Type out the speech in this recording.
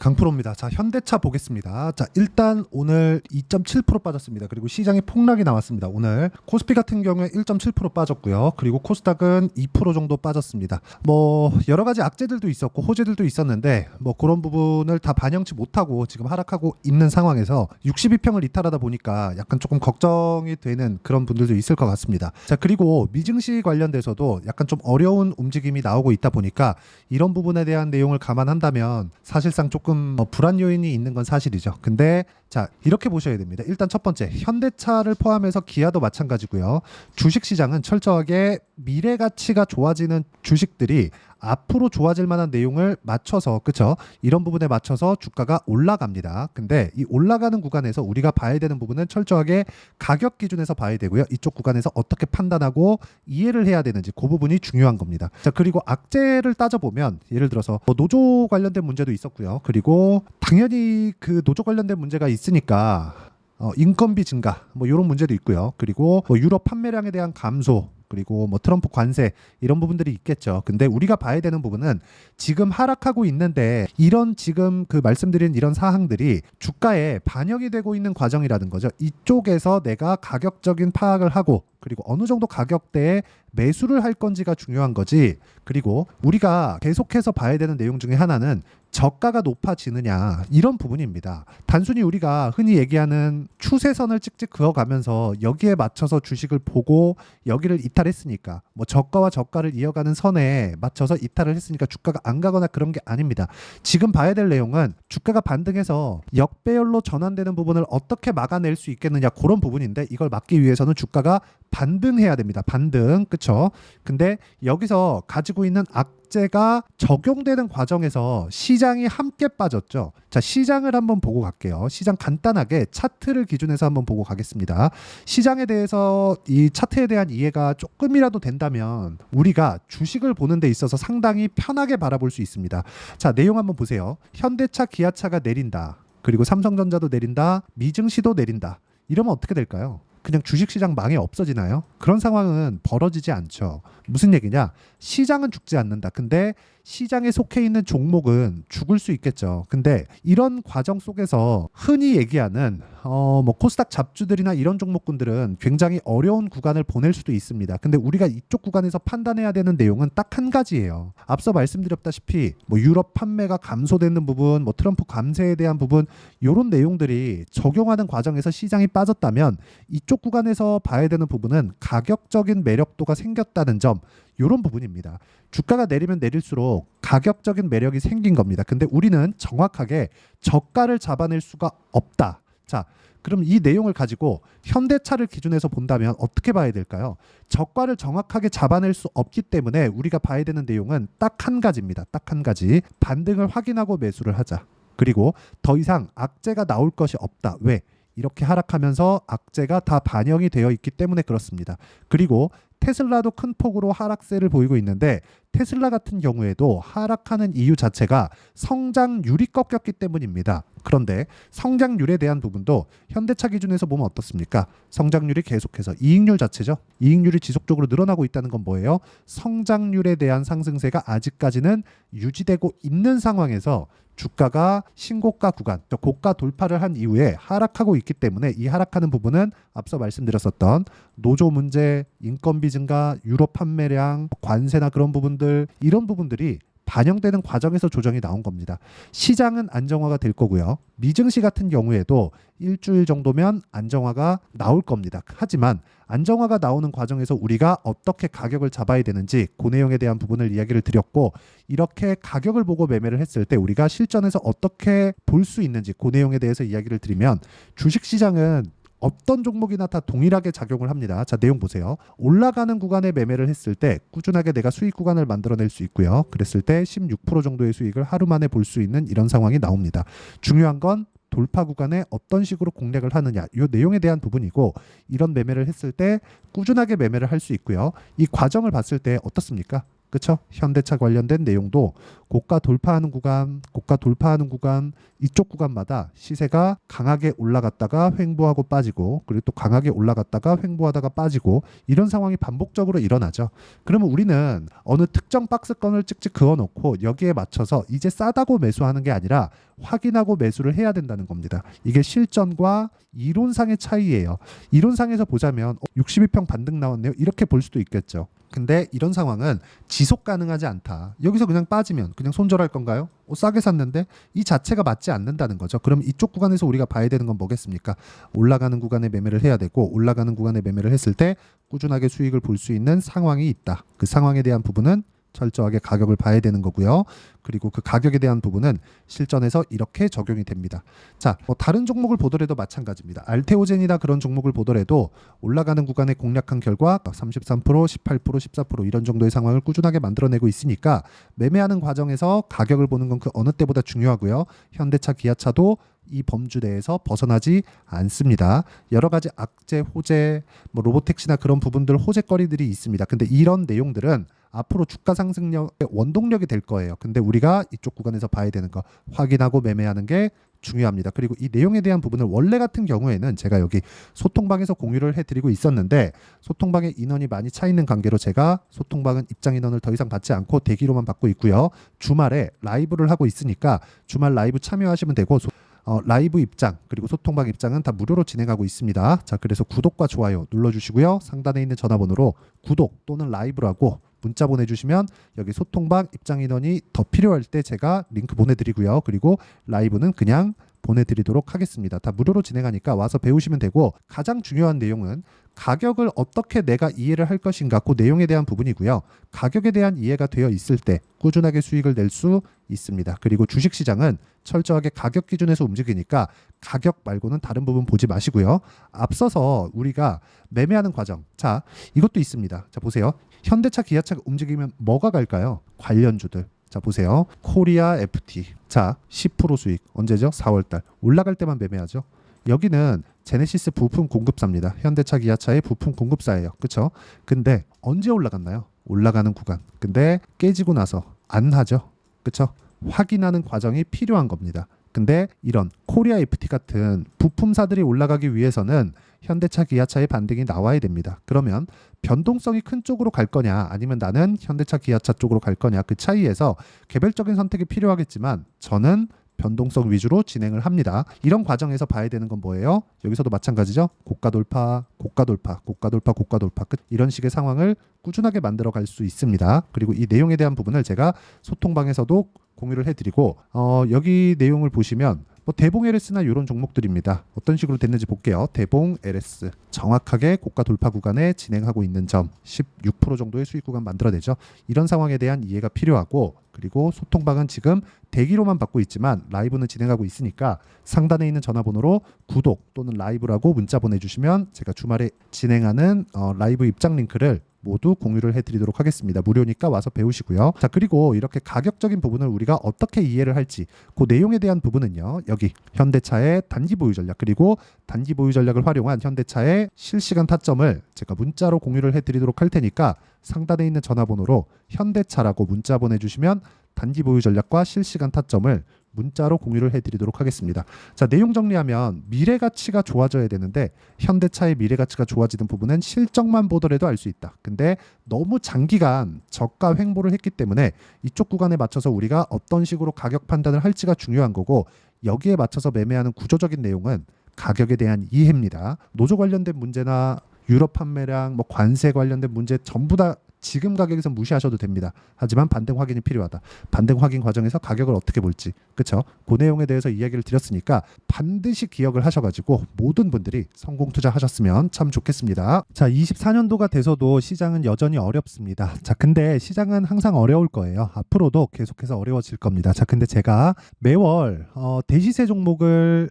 강프로입니다. 자, 현대차 보겠습니다. 자, 일단 오늘 2.7% 빠졌습니다. 그리고 시장에 폭락이 나왔습니다. 오늘 코스피 같은 경우에 1.7% 빠졌고요. 그리고 코스닥은 2% 정도 빠졌습니다. 뭐 여러 가지 악재들도 있었고 호재들도 있었는데 뭐 그런 부분을 다 반영치 못하고 지금 하락하고 있는 상황에서 62평을 이탈하다 보니까 약간 조금 걱정이 되는 그런 분들도 있을 것 같습니다. 자, 그리고 미증시 관련돼서도 약간 좀 어려운 움직임이 나오고 있다 보니까 이런 부분에 대한 내용을 감안한다면 사실상 조금 뭐 불안 요인이 있는 건 사실이죠. 근데 자 이렇게 보셔야 됩니다. 일단 첫 번째 현대차를 포함해서 기아도 마찬가지고요. 주식 시장은 철저하게 미래 가치가 좋아지는 주식들이 앞으로 좋아질 만한 내용을 맞춰서 그쵸 이런 부분에 맞춰서 주가가 올라갑니다. 근데 이 올라가는 구간에서 우리가 봐야 되는 부분은 철저하게 가격 기준에서 봐야 되고요. 이쪽 구간에서 어떻게 판단하고 이해를 해야 되는지 그 부분이 중요한 겁니다. 자 그리고 악재를 따져보면 예를 들어서 뭐 노조 관련된 문제도 있었고요. 그리고 당연히 그 노조 관련된 문제가 있으니까 어, 인건비 증가 뭐 이런 문제도 있고요. 그리고 뭐 유럽 판매량에 대한 감소 그리고 뭐 트럼프 관세 이런 부분들이 있겠죠. 근데 우리가 봐야 되는 부분은 지금 하락하고 있는데 이런 지금 그 말씀드린 이런 사항들이 주가에 반영이 되고 있는 과정이라는 거죠. 이쪽에서 내가 가격적인 파악을 하고 그리고 어느 정도 가격대에 매수를 할 건지가 중요한 거지. 그리고 우리가 계속해서 봐야 되는 내용 중에 하나는 저가가 높아지느냐 이런 부분입니다. 단순히 우리가 흔히 얘기하는 추세선을 찍찍 그어가면서 여기에 맞춰서 주식을 보고 여기를 이탈했으니까 뭐 저가와 저가를 이어가는 선에 맞춰서 이탈을 했으니까 주가가 안 가거나 그런 게 아닙니다. 지금 봐야 될 내용은 주가가 반등해서 역배열로 전환되는 부분을 어떻게 막아낼 수 있겠느냐 그런 부분인데 이걸 막기 위해서는 주가가 반등해야 됩니다. 반등. 그쵸? 근데 여기서 가지고 있는 악재가 적용되는 과정에서 시장이 함께 빠졌죠. 자, 시장을 한번 보고 갈게요. 시장 간단하게 차트를 기준해서 한번 보고 가겠습니다. 시장에 대해서 이 차트에 대한 이해가 조금이라도 된다면 우리가 주식을 보는 데 있어서 상당히 편하게 바라볼 수 있습니다. 자, 내용 한번 보세요. 현대차, 기아차가 내린다. 그리고 삼성전자도 내린다. 미증시도 내린다. 이러면 어떻게 될까요? 그냥 주식시장 망해 없어지나요? 그런 상황은 벌어지지 않죠. 무슨 얘기냐? 시장은 죽지 않는다. 근데 시장에 속해 있는 종목은 죽을 수 있겠죠. 근데 이런 과정 속에서 흔히 얘기하는 어 뭐 코스닥 잡주들이나 이런 종목군들은 굉장히 어려운 구간을 보낼 수도 있습니다. 근데 우리가 이쪽 구간에서 판단해야 되는 내용은 딱 한 가지예요. 앞서 말씀드렸다시피 뭐 유럽 판매가 감소되는 부분, 뭐 트럼프 감세에 대한 부분 이런 내용들이 적용하는 과정에서 시장이 빠졌다면 이쪽 구간에서 봐야 되는 부분은 가격적인 매력도가 생겼다는 점 이런 부분입니다. 주가가 내리면 내릴수록 가격적인 매력이 생긴 겁니다. 근데 우리는 정확하게 저가를 잡아낼 수가 없다. 자, 그럼 이 내용을 가지고 현대차를 기준해서 본다면 어떻게 봐야 될까요? 저가를 정확하게 잡아낼 수 없기 때문에 우리가 봐야 되는 내용은 딱 한 가지입니다. 딱 한 가지. 반등을 확인하고 매수를 하자. 그리고 더 이상 악재가 나올 것이 없다. 왜? 이렇게 하락하면서 악재가 다 반영이 되어 있기 때문에 그렇습니다. 그리고 테슬라도 큰 폭으로 하락세를 보이고 있는데 테슬라 같은 경우에도 하락하는 이유 자체가 성장률이 꺾였기 때문입니다. 그런데 성장률에 대한 부분도 현대차 기준에서 보면 어떻습니까? 성장률이 계속해서 이익률 자체죠. 이익률이 지속적으로 늘어나고 있다는 건 뭐예요? 성장률에 대한 상승세가 아직까지는 유지되고 있는 상황에서 주가가 신고가 구간, 저 고가 돌파를 한 이후에 하락하고 있기 때문에 이 하락하는 부분은 앞서 말씀드렸었던 노조 문제, 인건비 증가, 유럽 판매량, 관세나 그런 부분들 이런 부분들이 반영되는 과정에서 조정이 나온 겁니다. 시장은 안정화가 될 거고요. 미증시 같은 경우에도 일주일 정도면 안정화가 나올 겁니다. 하지만 안정화가 나오는 과정에서 우리가 어떻게 가격을 잡아야 되는지 그 내용에 대한 부분을 이야기를 드렸고 이렇게 가격을 보고 매매를 했을 때 우리가 실전에서 어떻게 볼 수 있는지 그 내용에 대해서 이야기를 드리면 주식 시장은 어떤 종목이나 다 동일하게 작용을 합니다. 자, 내용 보세요. 올라가는 구간에 매매를 했을 때 꾸준하게 내가 수익 구간을 만들어낼 수 있고요. 그랬을 때 16% 정도의 수익을 하루 만에 볼 수 있는 이런 상황이 나옵니다. 중요한 건 돌파 구간에 어떤 식으로 공략을 하느냐 이 내용에 대한 부분이고 이런 매매를 했을 때 꾸준하게 매매를 할 수 있고요. 이 과정을 봤을 때 어떻습니까? 그쵸? 현대차 관련된 내용도 고가 돌파하는 구간, 고가 돌파하는 구간 이쪽 구간마다 시세가 강하게 올라갔다가 횡보하고 빠지고 그리고 또 강하게 올라갔다가 횡보하다가 빠지고 이런 상황이 반복적으로 일어나죠. 그러면 우리는 어느 특정 박스권을 찍찍 그어놓고 여기에 맞춰서 이제 싸다고 매수하는 게 아니라 확인하고 매수를 해야 된다는 겁니다. 이게 실전과 이론상의 차이예요. 이론상에서 보자면 62평 반등 나왔네요. 이렇게 볼 수도 있겠죠. 근데 이런 상황은 지속 가능하지 않다. 여기서 그냥 빠지면 그냥 손절할 건가요? 어, 싸게 샀는데 이 자체가 맞지 않는다는 거죠. 그럼 이쪽 구간에서 우리가 봐야 되는 건 뭐겠습니까? 올라가는 구간에 매매를 해야 되고 올라가는 구간에 매매를 했을 때 꾸준하게 수익을 볼 수 있는 상황이 있다. 그 상황에 대한 부분은 철저하게 가격을 봐야 되는 거고요. 그리고 그 가격에 대한 부분은 실전에서 이렇게 적용이 됩니다. 자, 뭐 다른 종목을 보더라도 마찬가지입니다. 알테오젠이나 그런 종목을 보더라도 올라가는 구간에 공략한 결과 33%, 18%, 14% 이런 정도의 상황을 꾸준하게 만들어내고 있으니까 매매하는 과정에서 가격을 보는 건 그 어느 때보다 중요하고요. 현대차, 기아차도 이 범주 내에서 벗어나지 않습니다. 여러 가지 악재, 호재, 뭐 로보택시나 그런 부분들 호재거리들이 있습니다. 근데 이런 내용들은 앞으로 주가 상승력의 원동력이 될 거예요. 근데 우리 가 이쪽 구간에서 봐야 되는 거 확인하고 매매하는 게 중요합니다. 그리고 이 내용에 대한 부분을 원래 같은 경우에는 제가 여기 소통방에서 공유를 해드리고 있었는데 소통방에 인원이 많이 차 있는 관계로 제가 소통방은 입장 인원을 더 이상 받지 않고 대기로만 받고 있고요. 주말에 라이브를 하고 있으니까 주말 라이브 참여하시면 되고 소- 어, 라이브 입장 그리고 소통방 입장은 다 무료로 진행하고 있습니다. 자 그래서 구독과 좋아요 눌러주시고요. 상단에 있는 전화번호로 구독 또는 라이브라고 문자 보내주시면 여기 소통방 입장 인원이 더 필요할 때 제가 링크 보내드리고요. 그리고 라이브는 그냥 보내드리도록 하겠습니다. 다 무료로 진행하니까 와서 배우시면 되고 가장 중요한 내용은 가격을 어떻게 내가 이해를 할 것인가 그 내용에 대한 부분이고요. 가격에 대한 이해가 되어 있을 때 꾸준하게 수익을 낼 수 있습니다. 그리고 주식 시장은 철저하게 가격 기준에서 움직이니까 가격 말고는 다른 부분 보지 마시고요. 앞서서 우리가 매매하는 과정. 자, 이것도 있습니다. 자, 보세요. 현대차, 기아차가 움직이면 뭐가 갈까요? 관련주들. 자, 보세요. 코리아 FT. 자, 10% 수익. 언제죠? 4월 달. 올라갈 때만 매매하죠. 여기는 제네시스 부품 공급사입니다. 현대차, 기아차의 부품 공급사예요. 그렇죠? 근데 언제 올라갔나요? 올라가는 구간. 근데 깨지고 나서 안 하죠. 그렇죠? 확인하는 과정이 필요한 겁니다. 근데 이런 코리아 FT 같은 부품사들이 올라가기 위해서는 현대차, 기아차의 반등이 나와야 됩니다. 그러면 변동성이 큰 쪽으로 갈 거냐, 아니면 나는 현대차, 기아차 쪽으로 갈 거냐, 그 차이에서 개별적인 선택이 필요하겠지만 저는 변동성 위주로 진행을 합니다. 이런 과정에서 봐야 되는 건 뭐예요? 여기서도 마찬가지죠. 고가 돌파, 고가 돌파, 고가 돌파, 고가 돌파 끝 이런 식의 상황을 꾸준하게 만들어 갈 수 있습니다. 그리고 이 내용에 대한 부분을 제가 소통방에서도 공유를 해드리고 어, 여기 내용을 보시면 뭐 대봉 LS나 이런 종목들입니다. 어떤 식으로 됐는지 볼게요. 대봉 LS 정확하게 고가 돌파 구간에 진행하고 있는 점 16% 정도의 수익 구간 만들어내죠. 이런 상황에 대한 이해가 필요하고 그리고 소통방은 지금 대기로만 받고 있지만 라이브는 진행하고 있으니까 상단에 있는 전화번호로 구독 또는 라이브라고 문자 보내주시면 제가 주말에 진행하는 어, 라이브 입장 링크를 모두 공유를 해드리도록 하겠습니다. 무료니까 와서 배우시고요. 자 그리고 이렇게 가격적인 부분을 우리가 어떻게 이해를 할지 그 내용에 대한 부분은요. 여기 현대차의 단기 보유 전략 그리고 단기 보유 전략을 활용한 현대차의 실시간 타점을 제가 문자로 공유를 해드리도록 할 테니까 상단에 있는 전화번호로 현대차라고 문자 보내주시면 단기 보유 전략과 실시간 타점을 문자로 공유를 해드리도록 하겠습니다. 자 내용 정리하면 미래 가치가 좋아져야 되는데 현대차의 미래 가치가 좋아지는 부분은 실적만 보더라도 알 수 있다. 근데 너무 장기간 저가 횡보를 했기 때문에 이쪽 구간에 맞춰서 우리가 어떤 식으로 가격 판단을 할지가 중요한 거고 여기에 맞춰서 매매하는 구조적인 내용은 가격에 대한 이해입니다. 노조 관련된 문제나 유럽 판매량, 뭐 관세 관련된 문제 전부 다 지금 가격에서 무시하셔도 됩니다. 하지만 반등 확인이 필요하다. 반등 확인 과정에서 가격을 어떻게 볼지, 그렇죠? 그 내용에 대해서 이야기를 드렸으니까 반드시 기억을 하셔가지고 모든 분들이 성공 투자하셨으면 참 좋겠습니다. 자, 24년도가 돼서도 시장은 여전히 어렵습니다. 자, 근데 시장은 항상 어려울 거예요. 앞으로도 계속해서 어려워질 겁니다. 자, 근데 제가 매월 어, 대시세 종목을